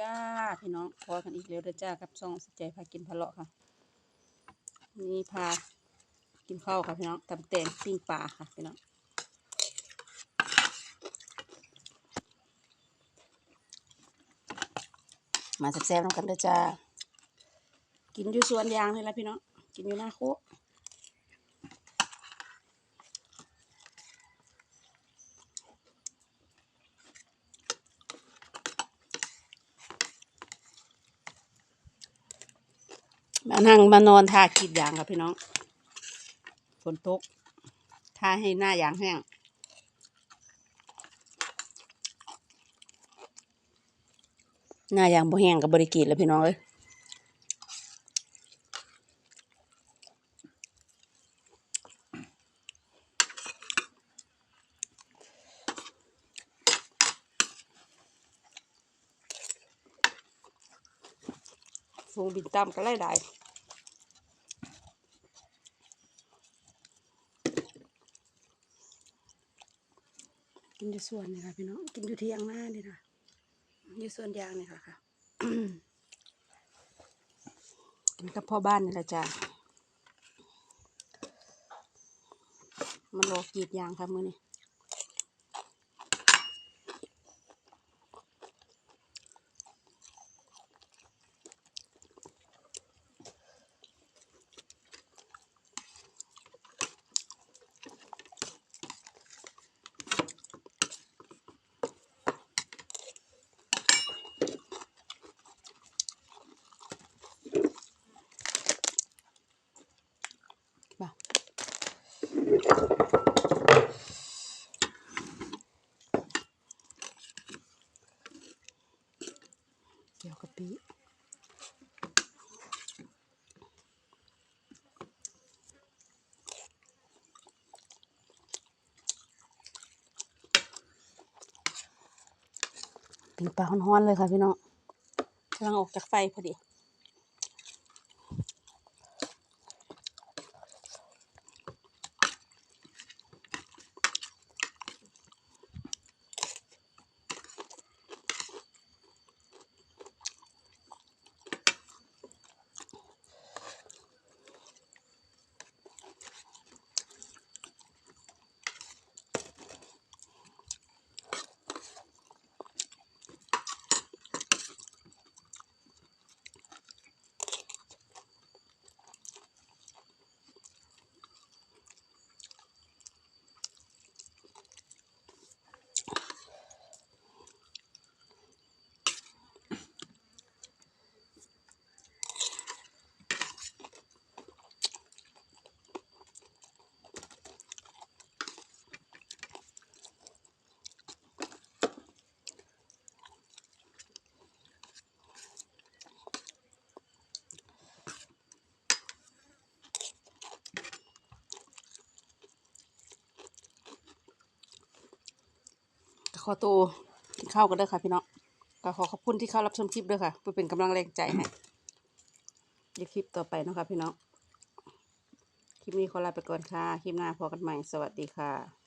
จ้าพี่น้องพอกันอีกแล้วเด้อจ้ากับซองสใจพากินพะเลาะค่ะ นี่พากินข้าวค่ะพี่น้องตำแตงปิ้งปลาค่ะพี่น้องมาแซ่บๆน้ำกันเด้อจ้ากินอยู่สวนยางนี่แหละพี่น้องกินอยู่หน้าโค มานั่งมานอนทากินยางค่ะพี่น้อง ฝนตก ทาให้หน้ายางแห้ง หน้ายางบ่แห้งกับบริกีดแล้วพี่น้องเอ้ยฟูงบินตามก็ไล่ได้ กินอยู่ส่วนนี่ค่ะพี่น้องกินอยู่เที่ยงหน้านี่ค่ะอยู่ส่วนยางนี่ค่ะค่ะกินกับพ่อบ้านนี่แหละจ้ะมารอกรีดยางค่ะมื้อนี้ บ่า เกี่ยวกับปีปีปลาฮ้อนๆเลยค่ะพี่น้องกำลังออกจากไฟพอดี อตัวกินข้าวกันเด้อค่ะพี่น้องก็ขอขอบคุณที่เข้ารับชมคลิปด้วยค่ะเพื่อเป็นกำลังแรงใจให้ในคลิปต่อไปเนาะคะพี่น้อง คลิปนี้ขอลาไปก่อนค่ะ คลิปหน้าพอกันใหม่ สวัสดีค่ะ